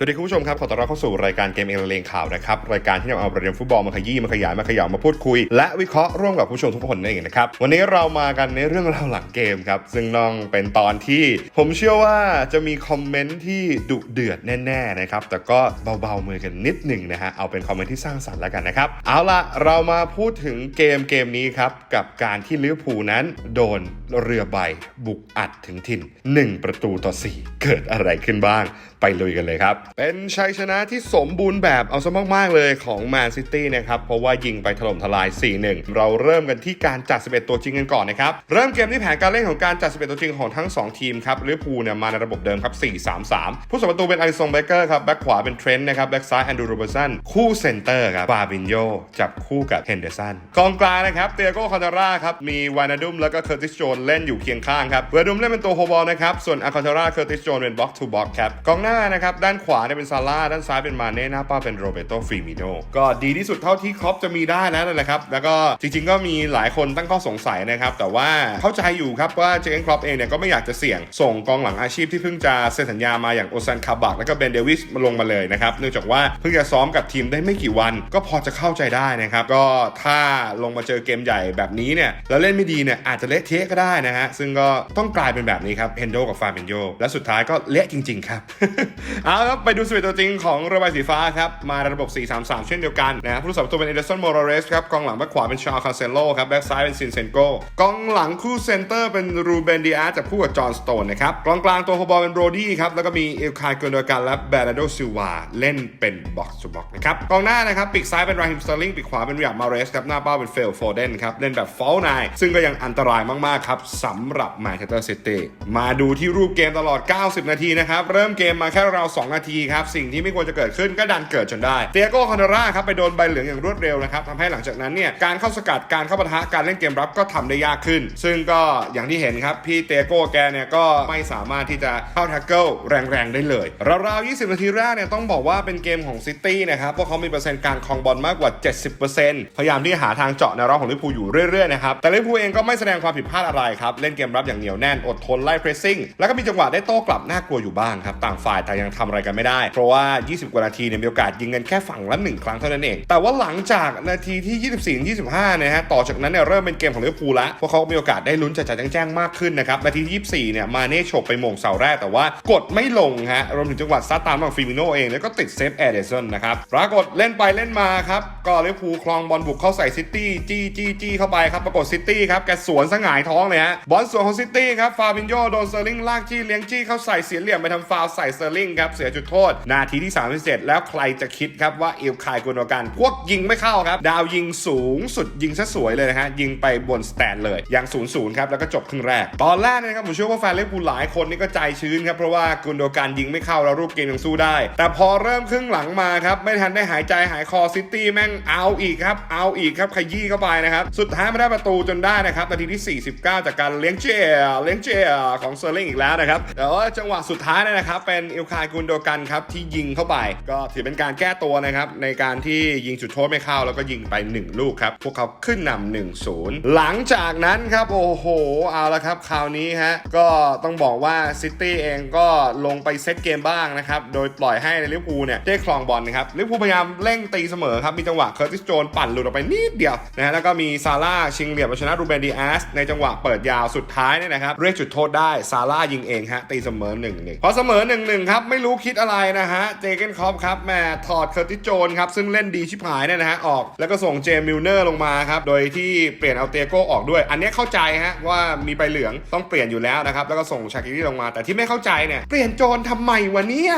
สวัสดีคุณผู้ชมครับ ขอต้อนรับเข้าสู่รายการเกมเองลเลงข่าวนะครับ รายการที่นำเอาประเด็นฟุตบอลมาขยี้มาขยายมาขยำมาพูดคุย และวิเคราะห์ร่วมกับผู้ชมทุกคนนั่นเองนะครับ วันนี้เรามากันในเรื่องราวหลังเกมครับ ซึ่งน้องเป็นตอนที่ ผมเชื่อว่าจะมีคอมเมนต์ที่ดุเดือดแน่ๆนะครับแต่ก็เบาๆมือกันนิดหนึ่งนะฮะเอาเป็นคอมเมนต์ที่สร้างสรรค์แล้วกันนะครับเอาละเรามาพูดถึงเกมเกมนี้ครับกับการที่ลิเวอร์พูลนั้น โดนเรือใบบุกอัดถึงถิ่น 1 ประตูต่อ 4 เกิดอะไรขึ้นบ้าง ไปลุยกันเลยครับเป็นชัยชนะที่สมบูรณ์แบบเอาซะมากๆเลยของแมนซิตี้นะครับ เพราะว่ายิงไปถล่มทลาย 4-1 เราเริ่มกันที่การจัด 11 ตัวจริงกันก่อนนะครับ เริ่มเกมที่แผนการเล่นของการจัด 11 ตัวจริงของทั้ง 2 ทีมครับลิเวอร์พูลเนี่ยมาในระบบเดิมครับ 4-3-3 ผู้สาประตูเป็นอลิซงเบเกอร์ครับแบ็คขวาเป็นเทรนต์นะครับแบ็คซ้ายแอนดรูโรเบอร์สันคู่เซนเตอร์ครับบาบินโยจับคู่กับเฮนเดอร์สันกองกลางนะครับเตียโก้คอนเทราครับมีวานาดุมแล้วก็เคอร์ติสโจนเล่นอยู่เคียงข้างครับวานาดุมเล่นเป็นตัวโฮบอลนะครับส่วนอาคอนเทราเคอร์ติสโจนเป็นบ็อกทูบ็อกครับกองหน้านะครับด้านขวาเนี่ยเป็นซาร่าด้านซ้ายเป็นมาเน่หน้าเป้าเป็นโรเบโตฟรีมิโนก็ดีที่สุดเท่าที่ครอปจะมีได้แล้วนั่นแหละครับ แล้วก็จริงๆก็มีหลายคนตั้งข้อสงสัยนะครับ แต่ว่าเข้าใจอยู่ครับว่าเจนครอปเองเนี่ยก็ไม่อยากจะเสี่ยง ส่งกองหลังอาชีพที่เพิ่งจะเซ็นสัญญามาอย่างโอซันคาบักแล้วก็เบนเดวิสมาลงมาเลยนะครับเนื่องจากว่าเพิ่งจะซ้อมกับทีมได้ไม่กี่วัน ก็พอจะเข้าใจได้นะครับ ก็ถ้าลงมาเจอเกมใหญ่แบบนี้เนี่ยแล้วเล่นไม่ดีเนี่ยอาจจะเละเทะก็ได้นะฮะซึ่งก็ต้องกลายเป็นแบบนี้ครับเฮนโดกับฟาเบนโยและสุดท้ายก็เละจริง ๆ ครับเอาครับไปดูสวิตตัวจริงของรือใบสีฟ้าครับมาในระบบ 4-3-3 เช่นเดียวกันนะผู้รักษาประตูเป็นเอเดอร์สันโมรเรสครับกองหลังแบ็คขวาเป็นชาร์ลคาเซโลครับแบ็คซ้ายเป็นซินเซนโกกองหลังคู่เซนเตอร์เป็นรูเบนดิอาจับคู่กับจอห์นสโตนนะครับกองกลางตัวโฮบอลเป็นโบรดี้ครับแล้วก็มีเอลคายเกนโดกันและแบรนโดซิลวาเล่นเป็นบ็อกซ์บ็อกนะครับกองหน้านะครับปีกซ้ายเป็นราฮิมสเตอร์ลิงปีกขวาเป็นริยับมาเรสครับหน้าเป้าเป็นเฟลโฟเดนครับเล่นแบบฟอลนายซึ่งก็ยังอันตรายมากๆครับสำหรับแมนเชสเตอร์ซิตี้มาดูที่รูปเกมตลอด 90 นาทีนะครับเริ่มเกมมาแค่ราว2นาทีครับ สิ่งที่ไม่ควรจะเกิดขึ้นก็ดันเกิดจนได้เตียโก้คอนเนราครับไปโดนใบเหลืองอย่างรวดเร็วนะครับทำให้หลังจากนั้นเนี่ยการเข้าสกัดการเข้าปะทะการเล่นเกมรับก็ทำได้ยากขึ้น ซึ่งก็อย่างที่เห็นครับพี่เตียโก้แกเนี่ยก็ไม่สามารถที่จะเข้าแท็กเกิลแรงๆได้เลยราวๆ20 นาทีแรกเนี่ยต้องบอกว่าเป็นเกมของซิตี้นะครับเพราะเขามีเปอร์เซ็นต์การครองบอลมากกว่า 70%พยายามที่จะหาทางเจาะในรอบของลิเวอร์พูลอยู่เรื่อยๆนะครับแต่ลิเวอร์พูลเองก็ไม่แสดงความผิดพลาดอะไรครับเล่นเกมรับอย่างเหนียวแน่นอดทนไล่เพรสซิ่งแล้วก็มีจังหวะได้โต้กลับน่ากลัวอยู่บ้างครับต่างฝ่ายแต่ยังทำอะไรกันไม่ได้ เพราะว่า 20 กว่านาทีเนี่ยมีโอกาสยิงกันแค่ฝั่งละหนึ่งครั้งเท่านั้นเอง แต่ว่าหลังจากนาทีที่ 24 25นะฮะต่อจากนั้นเนี่ยเริ่มเป็นเกมของลิเวอร์พูลละเพราะเขามีโอกาสได้ลุ้นจัดจัดแจ้งๆมากขึ้นนะครับนาทีที่24 เนี่ยมาเน่ฉกไปมงเสาแรกแต่ว่ากดไม่ลงฮะรวมถึงจังหวะซัดตามของฟิมิโนเองแล้วก็ติดเซฟแอร์เดซันนะครับปรากฏเล่นไปเล่นมาครับก็ลิเวอร์พูลคลองบอลบุกเข้าใส่ซิตี้จี้จี้จี้เข้าไปครับปรากฏซิตี้ครับแกสวนสงายท้องเลยฮะบอลสวนของซิตี้ครับฟาบินโยโดนเซอร์ลิงลากจี้เลี้ยงจี้เข้าใส่เสียเหลี่ยมไปทำฟาวใส่เซอร์ลิงครับเสียจุดโทษ นาทีที่ 37 แล้วใครจะคิดครับว่าเอลคายกุนโดกัน พวกยิงไม่เข้าครับ ดาวยิงสูงสุดยิงซะสวยเลยนะฮะ ยิงไปบนสแตนเลยอยัง0ูนย์ครับ แล้วก็จบครึ่งแรก ตอนแรกนะครับ ผมเชื่อว่าแฟนลิเวอร์พูลหลายคนนี่ก็ใจชื้นครับ เพราะว่ากุนโดกันยิงไม่เข้า แล้วรูปเกมยังสู้ได้ แต่พอเริ่มครึ่งหลังมาครับไม่ทันได้หายใจหายคอซิตี้แม่งเอาอีกครับเอาอีกครับขยี้เข้าไปนะครับสุดท้ายไม่ได้ประตูจนได้นะครับนาทีที่ 49 จากการเลี้ยงเจเลี้ยงเจของเซอร์ลิงอีกแล้วนะครับแต่ว่าจังหวะสุดท้ายนยนะครับเป็นอิลคายกุนโดกันครับที่ยิงเข้าไป ก็ถือเป็นการแก้ตัวนะครับในการที่ยิงจุดโทษไม่เข้าแล้วก็ยิงไป 1 ลูกครับ พวกเขาขึ้นนำ1 0 หลังจากนั้นครับโอ้โหเอาละครับคราวนี้ฮะก็ต้องบอกว่าซิตี้เองก็ลงไปเซตเกมบ้างนะครับโดยปล่อยให้ลิเวอร์พูลเนี่ยได้ครองบอลนะครับลิเวอร์พูลพยายามเร่งตีเสมอครับมีจังหวะเคอร์ติสโจนปั่นหลุดออกไปนิดเดียวนะฮะแล้วก็มีซาร่าชิงเหลี่ยมาชนะรูเบนดีอาสในจังหวะเปิดยาวสุดท้ายเนี่ยนะครับเรียกจุดโทษได้ซาร่ายิงเองฮะตีเสมอ1นึ่งพอเสมอ1นหนึ่งครับไม่รู้คิดอะไรนะฮะ เจเกนคอปครับแหมถอดเคอร์ติโจนครับ ซึ่งเล่นดีชิบหายเนี่ยนะฮะ ออก แล้วก็ส่งเจมิลเนอร์ลงมาครับ โดยที่เปลี่ยนเอาเตียโก้ออกด้วย อันนี้เข้าใจฮะ ว่ามีใบเหลืองต้องเปลี่ยนอยู่แล้วนะครับ แล้วก็ส่งชาคิรีลงมา แต่ที่ไม่เข้าใจเนี่ย เปลี่ยนโจนทำไมวะเนี่ย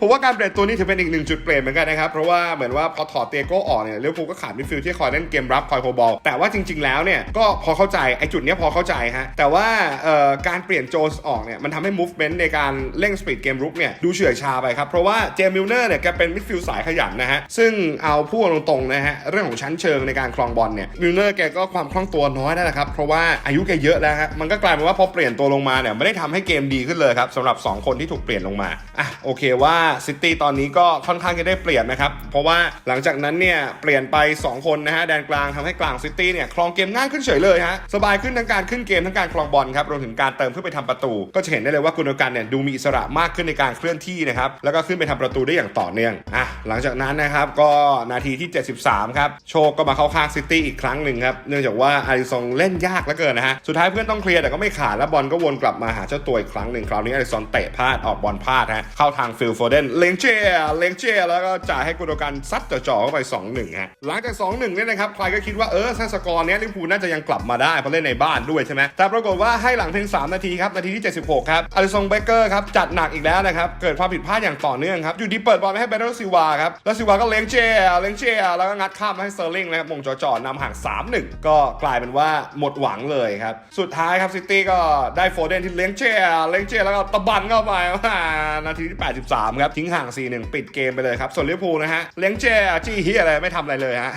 ผมว่าการเปลี่ยนตัวนี้ถือเป็นอีกหนึ่งจุดเปลี่ยนเหมือนกันนะครับ เพราะว่าเหมือนว่าพอถอดเตียโก้ออกเนี่ยเลิเวอร์พูก็ขาดมิดฟิลด์ที่คอยเล่นเกมรับคอยโคบอลแต่ว่าจริง ๆแล้วเนี่ยก็พอเข้าใจไอ้จุดเนี้ยพอเข้าใจฮะแต่ว่าเอ่อการเปลี่ยนโจนออกเนี่ยมันทำให้ movement ในการเร่งสปีดเกมรุกเนี่ยดูเฉื่อยชาไปครับ เพราะว่าเจมิลเนอร์เนี่ยแกเป็นมิดฟิลด์สายขยันนะฮะ ซึ่งเอาพูดตรงๆนะฮะ เรื่องของชั้นเชิงในการครองบอลเนี่ยมิลเนอร์แกก็ความคล่องตัวน้อยนั่นแหละครับ เพราะว่าอายุแกเยอะแล้วฮะ มันก็กลายเป็นว่าพอเปลี่ยนตัวลงมาเนี่ยไม่ได้ทำให้เกมดีขึ้นเลยครับสำหรับ 2 คนที่ถูกเปลี่ยนลงมาอะโอเคว่าซิตี้ตอนนี้ก็ค่อนข้างจะได้เปรียบนะครับเพราะว่าหลังจากนั้นเนี่ยเปลี่ยนไป 2 คนนะฮะแดนกลางทำให้กลางซิตี้เนี่ยครองเกมง่ายขึ้นเฉยเลยฮะสบายขึ้นทั้งการขึ้นเกมทั้งการครองบอลครับรวมถึงการเติมขึ้นไปทำประตู ก็จะเห็นได้เลยว่ากุนโดกันเนี่ยดูมีอิสระมากขึ้นในการเคลื่อนที่นะครับแล้วก็ขึ้นไปทำประตูได้อย่างต่อเนื่องอะหลังจากนั้นนะครับก็นาทีที่ 73 ครับ โชคก็มาเข้าข้างซิตี้อีกครั้งหนึ่งครับเนื่องจากว่าอาริซองเล่นยากเหลือเกินนะฮะสุดท้ายเพื่อนต้องเคลียร์แต่ก็ไม่ขาดแล้วบอลก็วนกลับมาหาเจ้าตัวอีกครั้งหนึ่งคราวนี้อาริซอนเตะพลาดออกบอลพลาดฮะเข้าทางฟิลโฟเดนเลงเจเลงเจแล้วก็จ่ายให้กุโดกันซัดจ่อๆเข้าไป 2-1ฮะหลังจาก 2-1เนี่ยนะครับใครก็คิดว่าเออถ้าสกอร์เนี้ยลิเวอร์พูลน่าจะยังกลับมาได้เพราะเล่นในบ้านด้วยใช่ไหมแต่ปรากฏว่าให้หลังเพียง3นาทีครับนาทีที่ 76 ครับอาริซองเบเกอร์ครับจัดหนักอีกแล้วนะครับเกิดความผิดพลาดอย่างต่อเนื่องครับ อยู่ดีเปิดบอลไปให้เบรโดซิวาครับ แล้วซิวาก็เล้งเจเล้งเจแล้วก็งัดข้ามมาให้เซอร์ลิงนะครับมงจ่อๆนำห่าง 3-1 ก็กลายเป็นว่าหมดหวังเลยครับ สุดท้ายครับซิตี้ก็ได้โฟเดนที่เลี้ยงเจเลี้ยงเจแล้วก็ตะบันเข้าไปนาทีที่ 83 ครับ ทิ้งห่าง 4-1 ปิดเกมไปเลยครับ ส่วนลิเวอร์พูลนะฮะเลี้ยงเจจี้เฮียอะไรไม่ทำอะไรเลยฮะ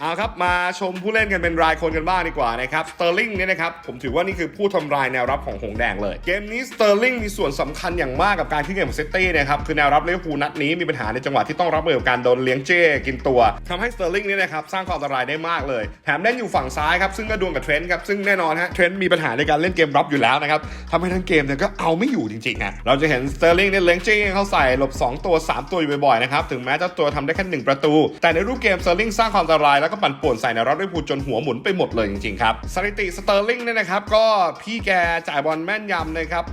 เอาครับมาชมผู้เล่นกันเป็นรายคนกันบ้างดีกว่านะครับสเตอร์ลิงเนี่ยนะครับผมถือว่านี่คือผู้ทำลายแนวรับของหงแดงเลย เกมนี้สเตอร์ลิงมีส่วนสำคัญอย่างมากกับการขึ้นเกมของซิตี้นะครับคือแนวรับลิเวอร์พูลนัดนี้มีปัญหาในจังหวะที่ต้องรับมือกับการโดนเลี้ยงเจกินตัวทำให้สเตอร์ลิงนี่นะครับสร้างความอันตรายได้มากเลยแถมเล่นอยู่ฝั่งซ้ายครับซึ่งก็ดวลกับเทรนต์ครับซึ่งแน่นอนฮะเทรนต์มีปัญหาในการเล่นเกมรับอยู่แล้วนะครับทำให้ทั้งเกมเนี่ยก็เอาไม่อยู่จริงๆฮะเราจะเห็นสเตอร์ลิงเนี่ยเลี้ยงเจเข้าใส่หลบ 2 ตัว 3 ตัวอยู่บ่อยๆนะครับถึงแม้เจ้าตัวทำได้แค่หนึ่งประตู แต่ในรูปเกมสเตอร์ลิงสร้างความอันตรายแล้วก็ปั่นป่วนใส่ในรับลิเวอร์พูลจนหัวหมุนไปหมดเลยจริงๆครับสถิติสเตอร์ลิงเนี่ยนะครับก็พี่แกจ่ายบอลแม่นยำนะครับ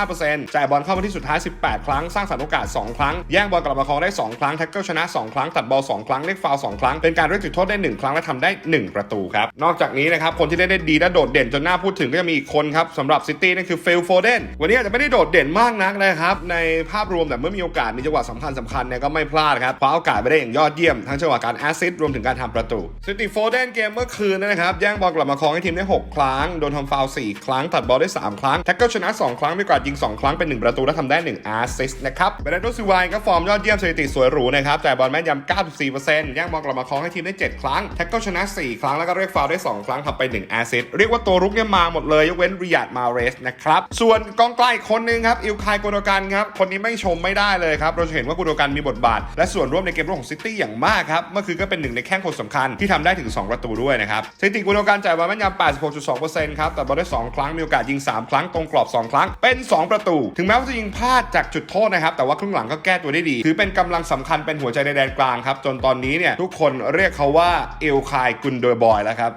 85%จ่ายบอลเข้ามาที่สุดท้าย8 ครั้ง สร้างสรรค์โอกาส 2 ครั้ง แย่งบอลกลับมาครองได้ 2 ครั้ง แท็กเกิลชนะ 2 ครั้ง ตัดบอล 2 ครั้งเรียกฟาว2ครั้ง เป็นการเรียกจุดโทษได้ 1 ครั้งและทำได้ 1 ประตูครับ นอกจากนี้นะครับ คนที่เล่นได้ดีและโดดเด่นจนน่าพูดถึงก็จะมีอีกคนครับสำหรับซิตี้นั่นคือฟิลโฟเดน วันนี้อาจจะไม่ได้โดดเด่นมากนักนะครับในภาพรวมแต่เมื่อมีโอกาสมีจังหวะสำคัญสำคัญเนี่ยก็ไม่พลาดครับคว้าโอกาสไปได้อย่างยอดเยี่ยมทั้งจังหวะการแอสซิสต์รวมถึงการทำประตูซิตี้โฟเดนเกมเมื่อคืนนะครับแย่งบอลกลับมาครองให้ทีมได้ 6 ครั้งโดนทำฟาวล์4ครั้งตัดบอลได้ 3 ครั้งแท็กเกิลชนะ 2 ครั้งมีกาดยิง 2 ครั้งเป็น 1 ประตูและทำได้1แอสซิสนะครับเบรนโดซิวายก็ฟอร์มยอดเยี่ยมสถิติสวยหรูนะครับจ่บอลแม่นยำ94%แย่างบอลกลับมาครองให้ทีมได้ 7 ครั้งแท็กเกิลชนะ 4 ครั้งแล้วก็เรียกฟาวได้ 2 ครั้งทำไป 1 แอสซิสเรียกว่าตัวรุกเนี่ยมาหมดเลยยกเว้นริยาดมาเรสนะครับส่วนกองกลางอีกคนนึงครับอิลคายโกโดกันครับคนนี้ไม่ชมไม่ได้เลยครับเราจะเห็นว่าโกโดกันมีบทบาท และส่วนร่วมในเกมรุกของซิตี้อย่างมากครับเมื่อคืนก็เป็นหนึ่งในแข้งคนสำคัญที่ทำได้ถึง 2 ประตูด้วยนะครับสถิติโกโดกันจ่ายบอลแม่นยำ86.2%ครับแต่บอลได้ 2 ครั้งมีโอกาสยิง 3 ครั้งตรงกรอบ 2 ครั้งเป็น 2 ประตู ถึงแม้ว่าจะยิงพลาดจากจุดโทษนะครับ แต่ว่าครึ่งหลังก็แก้ตัวได้ดี ถือเป็นกำลังสำคัญเป็นหัวใจในแดนกลางครับ จนตอนนี้เนี่ยทุกคนเรียกเขาว่าเอลคายกุนโดยบอยแล้วครับ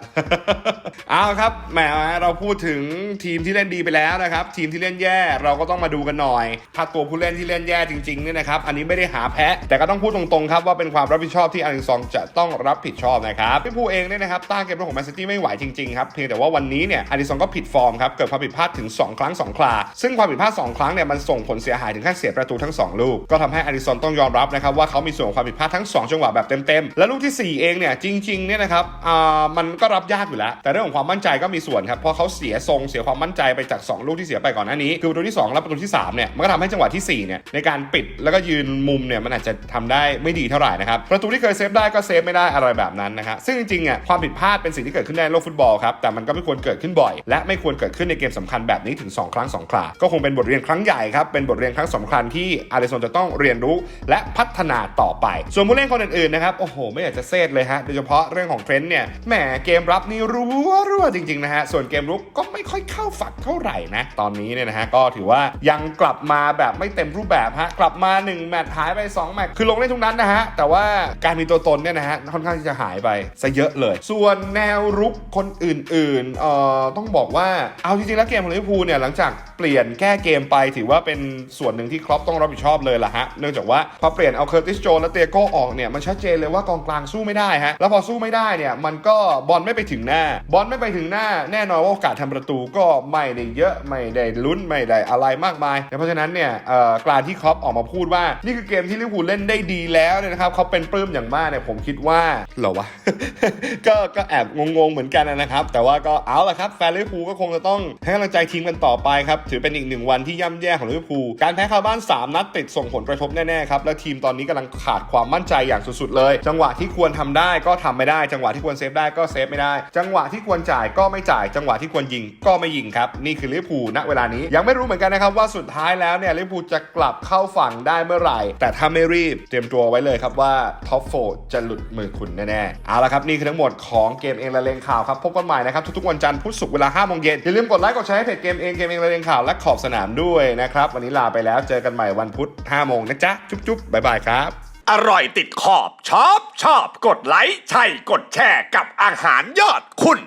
เอาครับแหมเราพูดถึงทีมที่เล่นดีไปแล้วนะครับ ทีมที่เล่นแย่เราก็ต้องมาดูกันหน่อย ถ้าตัวผู้เล่นที่เล่นแย่จริงๆเนี่ยนะครับอันนี้ไม่ได้หาแพ้แต่ก็ต้องพูดตรงๆครับว่าเป็นความรับผิดชอบที่อาริซองจะต้องรับผิดชอบนะครับพี่ผู้เองเนี่ยนะครับต้านเกมรับของแมนซิตี้ไม่ไหวจริงๆครับเพียงแต่ว่าวันนี้เนี่ยอาริซองก็ผิดฟอร์มครับเกิดความผิดพลาดถึง 2 ครั้ง 2 ครา ซึ่งความผิดพลาด2ครั้งเนี่ยมันส่งผลเสียหายถึงขั้นเสียประตูทั้ง 2 ลูก ก็ทำให้อาริซอนต้องยอมรับนะครับว่าเขามีส่วนของความผิดพลาดทั้ง 2 จังหวะแบบเต็มๆ และลูกทีสี่ 4 เองเนี่ยจริงๆเนี่ยนะครับอ่ามันก็รับยากอยู่แล้ว แต่เรื่องของความมั่นใจก็มีส่วนครับเพราะเขาเสียทรงเสียความมั่นใจไปจาก 2 ลูกที่เสียไปก่อนหน้านี้ คือประตูที่2และประตูที่3เนี่ยมันก็ทำให้จังหวะที่4เนี่ยในการปิดแล้วก็ยืนมุมเนี่ยมันอาจจะทำได้ไม่ดีเท่าไหร่นะครับประตูที่เคยเซฟได้ก็เซฟไม่ได้อะไรแบบนั้นนะครับซึ่งจริงๆอะความผิดพลาดเป็นสิ่งที่เกิดขึ้นได้ในโลกฟุตบอลครับแต่มันก็ไม่ควรเกิดขึ้นบ่อย และไม่ควรเกิดขึ้นในเกมสำคัญแบบนี้ถึง 2 ครั้ง 2 คราก็คงเป็นบทเรียนครั้งใหญ่ครับเป็นบทเรียนครั้งสำคัญที่อาริซอนจะต้องเรียนรู้และพัฒนาต่อไป ส่วนผู้เล่นคนอื่นๆนะครับโอ้โห ไม่อยากจะเซตเลยฮะโดยเฉพาะเรื่องของเทรนต์เนี่ยแหมเกมรับนี่รัวรัวจริงๆนะฮะส่วนเกมรุกก็ไม่ค่อยเข้าฝักเท่าไหร่นะตอนนี้เนี่ยนะฮะก็ถือว่ายังกลับมาแบบไม่เต็มรูปแบบฮะกลับมา 1 แมตช์หายไป 2 แมตช์คือลงเล่นทุกนั้นนะฮะแต่ว่าการมีตัวตนเนี่ยนะฮะค่อนข้างที่จะหายไปซะเยอะเลย ส่วนแนวรุกคนอื่นๆเอ่อต้องบอกว่าเอาจริงๆแล้วเกมของลิเวอร์พูลเนี่ยหลังจากเปลี่ยนแก้เกมไปถือว่าเป็นส่วนหนึ่งที่ครอปต้องรับผิดชอบเลยล่ะฮะ เนื่องจากว่าพอเปลี่ยนเอาเคอร์ติสโจนและเตียโก้ออกเนี่ยมันชัดเจนเลยว่ากองกลางสู้ไม่ได้ฮะ แล้วพอสู้ไม่ได้เนี่ยมันก็บอลไม่ไปถึงหน้า บอลไม่ไปถึงหน้า แน่นอนว่าโอกาสทำประตูก็ไม่ได้เยอะไม่ได้ลุ้นไม่ได้อะไรมากมายเพราะฉะนั้นเนี่ยกลารที่ครอปออกมาพูดว่านี่คือเกมที่ลิเวอร์พูลเล่นได้ดีแล้วเนี่ยนะครับเขาเป็นปลื้มอย่างมากเนี่ยผมคิดว่าเหรอวะก็ก็แอบงงๆเหมือนกันนะครับ แต่ว่าก็เอาละครับแฟนลิเวอร์พูลก็คงจะต้องให้กำลังใจทีมกันต่อไปครับถือเป็นอีกหนึ่งวันที่ย่ำแย่ของลิเวอร์พูลการแพ้คาาบ้าน 3 นัดติดส่งผลกระทบแน่ๆครับและทีมตอนนี้กำลังขาดความมั่นใจอย่างสุดๆเลย จังหวะที่ควรทำได้ก็ทำไม่ได้ จังหวะที่ควรเซฟได้ก็เซฟไม่ได้ จังหวะที่ควรจ่ายก็ไม่จ่าย จังหวะที่ควรยิงก็ไม่ยิงครับนี่คือลิเวอร์พูลณเวลานี้ยังไม่รู้เหมือนกันนะครับว่าสุดท้ายแล้วเนี่ยลิเวอร์พูลจะกลับเข้าฝั่งได้เมื่อไหร่ แต่ถ้าไม่รีบเตรียมตัวไว้เลยครับว่าท็อปโฟจะหลุดมือคุณแน่ๆเอาละครับนี่คือทั้งหมดของเกมเองละเลงข่าวครับพบกันใหม่นะครับทุกๆวันจันทร์พุธศุกร์เวลา5โมงเย็นอย่าลืมกดไลค์กดแชร์ให้เพจเกมเองเกมเองละเลงข่าวและขอบสนามด้วยนะครับวันนี้ลาไปแล้วเจอกันใหม่วันพุธ5โมงนะจ๊ะ จุ๊บๆบ๊ายบายครับ อร่อยติดขอบชอบชอบกดไลค์ใช่กดแชร์กับอาหารยอดคุณ